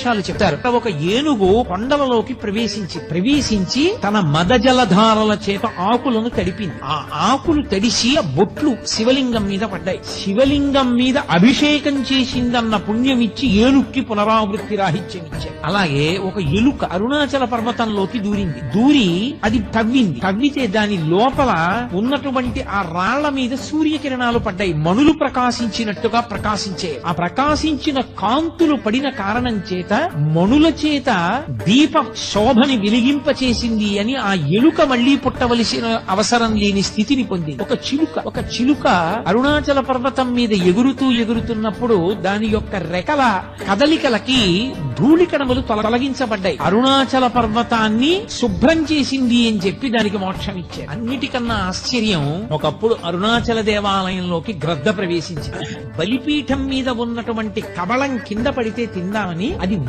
సాక్ష్యాలు చెప్తారు ఒక ఏనుగు కొండలలోకి ప్రవేశించి ప్రవేశించి తన మద జలధారల చేత ఆకులను తడిపింది. ఆ ఆకులు తడిసి ఆ బొట్లు శివలింగం మీద పడ్డాయి. శివలింగం మీద అభిషేకం చేసిందన్న పుణ్యం ఇచ్చి ఏనుక్కి పునరావృత్తి రాహిత్యం ఇచ్చాయి అలాగే ఒక ఎలుక అరుణాచల పర్వతంలోకి దూరింది. దూరి అది తవ్వింది. తవ్వితే దాని లోపల ఉన్నటువంటి ఆ రాళ్ళ మీద సూర్యకిరణాలు పడ్డాయి. మణులు ప్రకాశించినట్టుగా ప్రకాశించే ఆ ప్రకాశించిన కాంతులు పడిన కారణం చేత మణుల చేత దీప శోభని వెలిగింప చేసింది అని ఆ ఎలుక మళ్ళీ పుట్టవలసిన అవసరం లేని స్థితిని పొందింది. ఒక చిలుక ఒక చిలుక అరుణాచల పర్వతం మీద ఎగురుతూ ఎగురుతున్నప్పుడు దాని యొక్క రెకల కదలికలకి ధూళికణములు తొల- తొలగించబడ్డాయి. అరుణాచల పర్వతాన్ని శుభ్రం చేసింది అని చెప్పి దానికి మోక్షం ఇచ్చారు. అన్నిటికన్నా ఆశ్చర్యం ఒకప్పుడు అరుణాచల దేవాలయంలోకి గ్రద్ద ప్రవేశించింది. బలిపీఠం మీద ఉన్నటువంటి కబళం కింద పడితే తిందామని అది